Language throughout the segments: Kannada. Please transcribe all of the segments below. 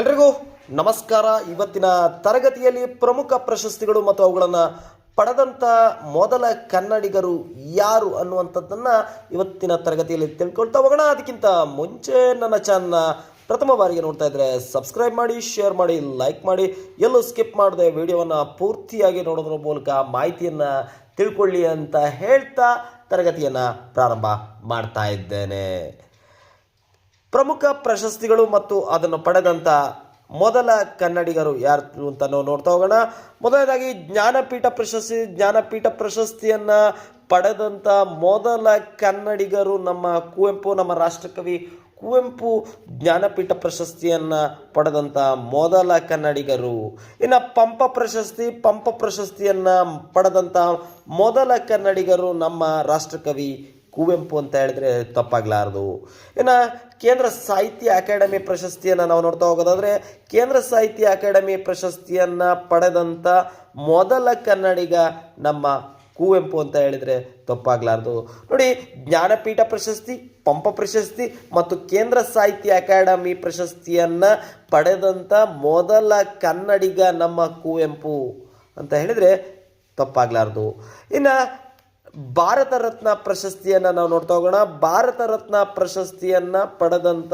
ಎಲ್ರಿಗೂ ನಮಸ್ಕಾರ. ಇವತ್ತಿನ ತರಗತಿಯಲ್ಲಿ ಪ್ರಮುಖ ಪ್ರಶಸ್ತಿಗಳು ಮತ್ತು ಅವುಗಳನ್ನು ಪಡೆದಂಥ ಮೊದಲ ಕನ್ನಡಿಗರು ಯಾರು ಅನ್ನುವಂಥದ್ದನ್ನು ಇವತ್ತಿನ ತರಗತಿಯಲ್ಲಿ ತಿಳ್ಕೊಳ್ತಾ ಹೋಗೋಣ. ಅದಕ್ಕಿಂತ ಮುಂಚೆ ನನ್ನ ಚಾನಲ್ನ ಪ್ರಥಮ ಬಾರಿಗೆ ನೋಡ್ತಾ ಇದ್ರೆ ಸಬ್ಸ್ಕ್ರೈಬ್ ಮಾಡಿ ಶೇರ್ ಮಾಡಿ ಲೈಕ್ ಮಾಡಿ. ಎಲ್ಲೂ ಸ್ಕಿಪ್ ಮಾಡದೆ ವಿಡಿಯೋವನ್ನು ಪೂರ್ತಿಯಾಗಿ ನೋಡೋದ್ರ ಮೂಲಕ ಮಾಹಿತಿಯನ್ನು ತಿಳ್ಕೊಳ್ಳಿ ಅಂತ ಹೇಳ್ತಾ ತರಗತಿಯನ್ನು ಪ್ರಾರಂಭ ಮಾಡ್ತಾ ಇದ್ದೇನೆ. ಪ್ರಮುಖ ಪ್ರಶಸ್ತಿಗಳು ಮತ್ತು ಅದನ್ನು ಪಡೆದಂಥ ಮೊದಲ ಕನ್ನಡಿಗರು ಯಾರು ಅಂತ ನಾವು ನೋಡ್ತಾ ಹೋಗೋಣ. ಮೊದಲನೇದಾಗಿ ಜ್ಞಾನಪೀಠ ಪ್ರಶಸ್ತಿ, ಜ್ಞಾನಪೀಠ ಪ್ರಶಸ್ತಿಯನ್ನು ಪಡೆದಂಥ ಮೊದಲ ಕನ್ನಡಿಗರು ನಮ್ಮ ಕುವೆಂಪು, ನಮ್ಮ ರಾಷ್ಟ್ರಕವಿ ಕುವೆಂಪು ಜ್ಞಾನಪೀಠ ಪ್ರಶಸ್ತಿಯನ್ನು ಪಡೆದಂಥ ಮೊದಲ ಕನ್ನಡಿಗರು. ಇನ್ನು ಪಂಪ ಪ್ರಶಸ್ತಿ, ಪಂಪ ಪ್ರಶಸ್ತಿಯನ್ನು ಪಡೆದಂಥ ಮೊದಲ ಕನ್ನಡಿಗರು ನಮ್ಮ ರಾಷ್ಟ್ರಕವಿ ಕುವೆಂಪು ಅಂತ ಹೇಳಿದ್ರೆ ತಪ್ಪಾಗಲಾರದು. ಇನ್ನು ಕೇಂದ್ರ ಸಾಹಿತ್ಯ ಅಕಾಡೆಮಿ ಪ್ರಶಸ್ತಿಯನ್ನು ನಾವು ನೋಡ್ತಾ ಹೋಗೋದಾದ್ರೆ, ಕೇಂದ್ರ ಸಾಹಿತ್ಯ ಅಕಾಡೆಮಿ ಪ್ರಶಸ್ತಿಯನ್ನು ಪಡೆದಂಥ ಮೊದಲ ಕನ್ನಡಿಗ ನಮ್ಮ ಕುವೆಂಪು ಅಂತ ಹೇಳಿದರೆ ತಪ್ಪಾಗಲಾರ್ದು. ನೋಡಿ, ಜ್ಞಾನಪೀಠ ಪ್ರಶಸ್ತಿ, ಪಂಪ ಪ್ರಶಸ್ತಿ ಮತ್ತು ಕೇಂದ್ರ ಸಾಹಿತ್ಯ ಅಕಾಡೆಮಿ ಪ್ರಶಸ್ತಿಯನ್ನು ಪಡೆದಂಥ ಮೊದಲ ಕನ್ನಡಿಗ ನಮ್ಮ ಕುವೆಂಪು ಅಂತ ಹೇಳಿದರೆ ತಪ್ಪಾಗಲಾರ್ದು. ಇನ್ನು ಭಾರತ ರತ್ನ ಪ್ರಶಸ್ತಿಯನ್ನು ನಾವು ನೋಡ್ತಾ ಹೋಗೋಣ. ಭಾರತ ರತ್ನ ಪ್ರಶಸ್ತಿಯನ್ನು ಪಡೆದಂಥ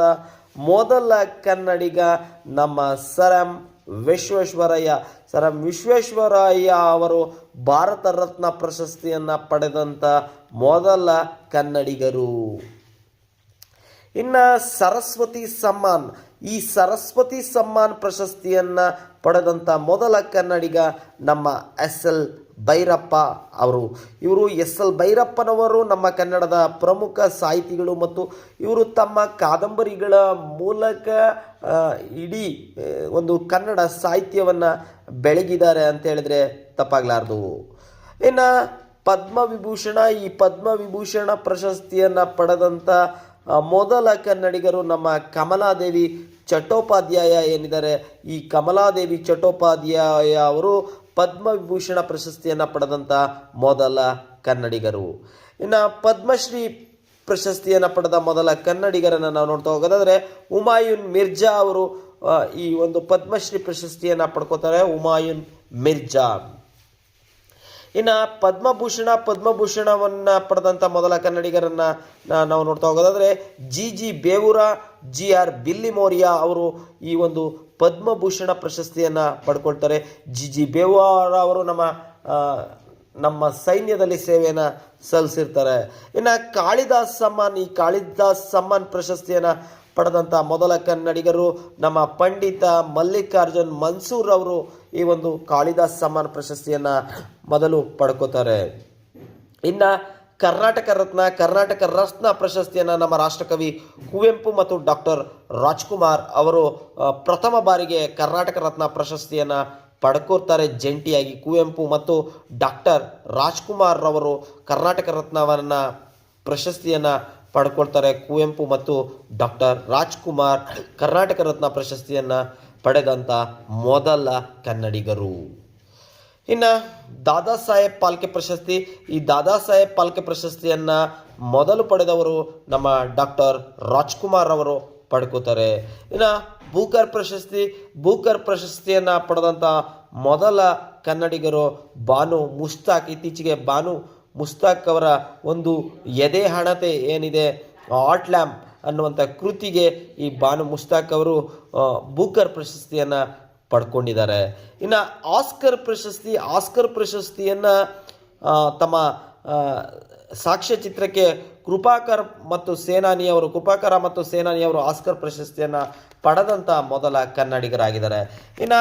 ಮೊದಲ ಕನ್ನಡಿಗ ನಮ್ಮ sir M Visvesvaraya. Sir M Visvesvaraya ಅವರು ಭಾರತ ರತ್ನ ಪ್ರಶಸ್ತಿಯನ್ನು ಪಡೆದಂಥ ಮೊದಲ ಕನ್ನಡಿಗರು. ಇನ್ನು ಸರಸ್ವತಿ ಸಮ್ಮಾನ್. ಈ ಸರಸ್ವತಿ ಸಮ್ಮಾನ್ ಪ್ರಶಸ್ತಿಯನ್ನು ಪಡೆದಂಥ ಮೊದಲ ಕನ್ನಡಿಗ ನಮ್ಮ ಎಸ್ ಎಲ್ ಭೈರಪ್ಪ ಅವರು. ಇವರು ಎಸ್ ಎಲ್ ಭೈರಪ್ಪನವರು ನಮ್ಮ ಕನ್ನಡದ ಪ್ರಮುಖ ಸಾಹಿತಿಗಳು ಮತ್ತು ಇವರು ತಮ್ಮ ಕಾದಂಬರಿಗಳ ಮೂಲಕ ಇಡೀ ಒಂದು ಕನ್ನಡ ಸಾಹಿತ್ಯವನ್ನು ಬೆಳಗಿದ್ದಾರೆ ಅಂತ ಹೇಳಿದ್ರೆ ತಪ್ಪಾಗಲಾರ್ದು. ಇನ್ನು ಪದ್ಮವಿಭೂಷಣ, ಈ ಪದ್ಮವಿಭೂಷಣ ಪ್ರಶಸ್ತಿಯನ್ನು ಪಡೆದಂಥ ಮೊದಲ ಕನ್ನಡಿಗರು ನಮ್ಮ ಕಮಲಾದೇವಿ ಚಟ್ಟೋಪಾಧ್ಯಾಯ ಏನಿದ್ದಾರೆ, ಈ ಕಮಲಾದೇವಿ ಚಟ್ಟೋಪಾಧ್ಯಾಯ ಅವರು ಪದ್ಮವಿಭೂಷಣ ಪ್ರಶಸ್ತಿಯನ್ನು ಪಡೆದಂಥ ಮೊದಲ ಕನ್ನಡಿಗರು. ಇನ್ನು ಪದ್ಮಶ್ರೀ ಪ್ರಶಸ್ತಿಯನ್ನು ಪಡೆದ ಮೊದಲ ಕನ್ನಡಿಗರನ್ನು ನಾವು ನೋಡ್ತಾ ಹೋಗೋದಾದರೆ ಹುಮಾಯೂನ್ ಮಿರ್ಜಾ ಅವರು ಈ ಒಂದು ಪದ್ಮಶ್ರೀ ಪ್ರಶಸ್ತಿಯನ್ನು ಪಡ್ಕೋತಾರೆ ಹುಮಾಯೂನ್ ಮಿರ್ಜಾ. ಇನ್ನು ಪದ್ಮಭೂಷಣ, ಪದ್ಮಭೂಷಣವನ್ನು ಪಡೆದಂಥ ಮೊದಲ ಕನ್ನಡಿಗರನ್ನು ನಾವು ನೋಡ್ತಾ ಹೋಗೋದಾದರೆ G G Bevoor, G R Billimoria ಅವರು ಈ ಒಂದು ಪದ್ಮಭೂಷಣ ಪ್ರಶಸ್ತಿಯನ್ನು ಪಡ್ಕೊಳ್ತಾರೆ. ಜಿ ಜಿ ಬೇವೂರ ಅವರು ನಮ್ಮ ನಮ್ಮ ಸೈನ್ಯದಲ್ಲಿ ಸೇವೆಯನ್ನು ಸಲ್ಲಿಸಿರ್ತಾರೆ. ಇನ್ನು ಕಾಳಿದಾಸ್ ಸಮ್ಮಾನ್, ಈ ಕಾಳಿದಾಸ್ ಸಮ್ಮಾನ್ ಪ್ರಶಸ್ತಿಯನ್ನು ಪಡೆದಂಥ ಮೊದಲ ಕನ್ನಡಿಗರು ನಮ್ಮ ಪಂಡಿತ ಮಲ್ಲಿಕಾರ್ಜುನ್ ಮನ್ಸೂರ್ ಅವರು ಈ ಒಂದು ಕಾಳಿದಾಸ್ ಸಮ್ಮಾನ್ ಪ್ರಶಸ್ತಿಯನ್ನು ಮೊದಲು ಪಡ್ಕೋತಾರೆ. ಇನ್ನು ಕರ್ನಾಟಕ ರತ್ನ ಕರ್ನಾಟಕ ರತ್ನ ಪ್ರಶಸ್ತಿಯನ್ನು ನಮ್ಮ ರಾಷ್ಟ್ರಕವಿ ಕುವೆಂಪು ಮತ್ತು ಡಾಕ್ಟರ್ ರಾಜ್ಕುಮಾರ್ ಅವರು ಪ್ರಥಮ ಬಾರಿಗೆ ಕರ್ನಾಟಕ ರತ್ನ ಪ್ರಶಸ್ತಿಯನ್ನು ಪಡ್ಕೋತಾರೆ ಜಂಟಿಯಾಗಿ ಕುವೆಂಪು ಮತ್ತು ಡಾಕ್ಟರ್ ರಾಜ್ಕುಮಾರ್ ರವರು ಕರ್ನಾಟಕ ರತ್ನವನ್ನು ಪ್ರಶಸ್ತಿಯನ್ನು ಪಡ್ಕೊಳ್ತಾರೆ ಕುವೆಂಪು ಮತ್ತು ಡಾಕ್ಟರ್ ರಾಜ್ಕುಮಾರ್ ಕರ್ನಾಟಕ ರತ್ನ ಪ್ರಶಸ್ತಿಯನ್ನು ಪಡೆದಂಥ ಮೊದಲ ಕನ್ನಡಿಗರು. ಇನ್ನು ದಾದಾ ಸಾಹೇಬ್ ಪಾಲ್ಕೆ ಪ್ರಶಸ್ತಿ, ಈ ದಾದಾ ಸಾಹೇಬ್ ಪಾಲ್ಕೆ ಪ್ರಶಸ್ತಿಯನ್ನು ಮೊದಲು ಪಡೆದವರು ನಮ್ಮ ಡಾಕ್ಟರ್ ರಾಜ್ಕುಮಾರ್ ಅವರು ಪಡ್ಕೋತಾರೆ. ಇನ್ನು ಬೂಕರ್ ಪ್ರಶಸ್ತಿ ಬೂಕರ್ ಪ್ರಶಸ್ತಿಯನ್ನು ಪಡೆದಂಥ ಮೊದಲ ಕನ್ನಡಿಗರು ಬಾನು ಮುಸ್ತಾಕ್, ಇತ್ತೀಚೆಗೆ ಬಾನು ಮುಸ್ತಾಕ್ ಅವರ ಒಂದು ಎದೆ ಹಣತೆ ಏನಿದೆ ಆರ್ಟ್ ಲ್ಯಾಂಪ್ ಅನ್ನುವಂಥ ಕೃತಿಗೆ ಈ ಬಾನು ಮುಸ್ತಾಕ್ ಅವರು ಬೂಕರ್ ಪ್ರಶಸ್ತಿಯನ್ನು ಪಡ್ಕೊಂಡಿದ್ದಾರೆ. ಇನ್ನು ಆಸ್ಕರ್ ಪ್ರಶಸ್ತಿ, ಆಸ್ಕರ್ ಪ್ರಶಸ್ತಿಯನ್ನು ತಮ್ಮ ಸಾಕ್ಷ್ಯಚಿತ್ರಕ್ಕೆ ಕೃಪಾಕರ್ ಮತ್ತು ಸೇನಾನಿಯವರು ಕೃಪಾಕರ ಮತ್ತು ಸೇನಾನಿಯವರು ಆಸ್ಕರ್ ಪ್ರಶಸ್ತಿಯನ್ನು ಪಡೆದಂಥ ಮೊದಲ ಕನ್ನಡಿಗರಾಗಿದ್ದಾರೆ. ಇನ್ನು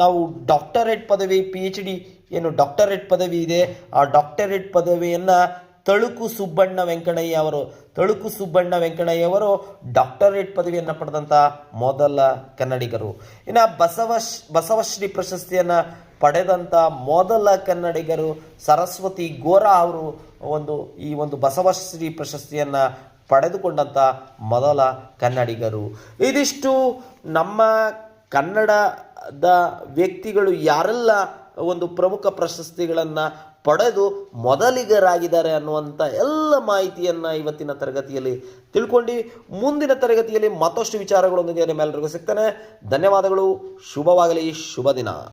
ನಾವು ಡಾಕ್ಟರೇಟ್ ಪದವಿ ಪಿ ಎಚ್ ಡಿ ಏನು ಡಾಕ್ಟರೇಟ್ ಪದವಿ ಇದೆ. ಆ ಡಾಕ್ಟರೇಟ್ ಪದವಿಯನ್ನು ತಳುಕು ಸುಬ್ಬಣ್ಣ ವೆಂಕಣಯ್ಯ ಅವರು ತಳುಕು ಸುಬ್ಬಣ್ಣ ವೆಂಕಣ್ಣಯ್ಯವರು ಡಾಕ್ಟರೇಟ್ ಪದವಿಯನ್ನು ಪಡೆದಂಥ ಮೊದಲ ಕನ್ನಡಿಗರು. ಇನ್ನು ಬಸವ ಬಸವಶ್ರೀ ಪ್ರಶಸ್ತಿಯನ್ನು ಪಡೆದಂಥ ಮೊದಲ ಕನ್ನಡಿಗರು ಸರಸ್ವತಿ ಗೋರಾ ಅವರು ಒಂದು, ಈ ಒಂದು ಬಸವಶ್ರೀ ಪ್ರಶಸ್ತಿಯನ್ನು ಪಡೆದುಕೊಂಡಂಥ ಮೊದಲ ಕನ್ನಡಿಗರು. ಇದಿಷ್ಟು ನಮ್ಮ ಕನ್ನಡದ ವ್ಯಕ್ತಿಗಳು ಯಾರೆಲ್ಲ ಒಂದು ಪ್ರಮುಖ ಪ್ರಶಸ್ತಿಗಳನ್ನು ಪಡೆದು ಮೊದಲಿಗರಾಗಿದ್ದಾರೆ ಅನ್ನುವಂಥ ಎಲ್ಲ ಮಾಹಿತಿಯನ್ನು ಇವತ್ತಿನ ತರಗತಿಯಲ್ಲಿ ತಿಳ್ಕೊಂಡು ಮುಂದಿನ ತರಗತಿಯಲ್ಲಿ ಮತ್ತಷ್ಟು ವಿಚಾರಗಳೊಂದಿಗೆ ನಿಮ್ಮೆಲ್ಲರಿಗೂ ಸಿಗ್ತಾನೆ. ಧನ್ಯವಾದಗಳು. ಶುಭವಾಗಲಿ. ಶುಭ ದಿನ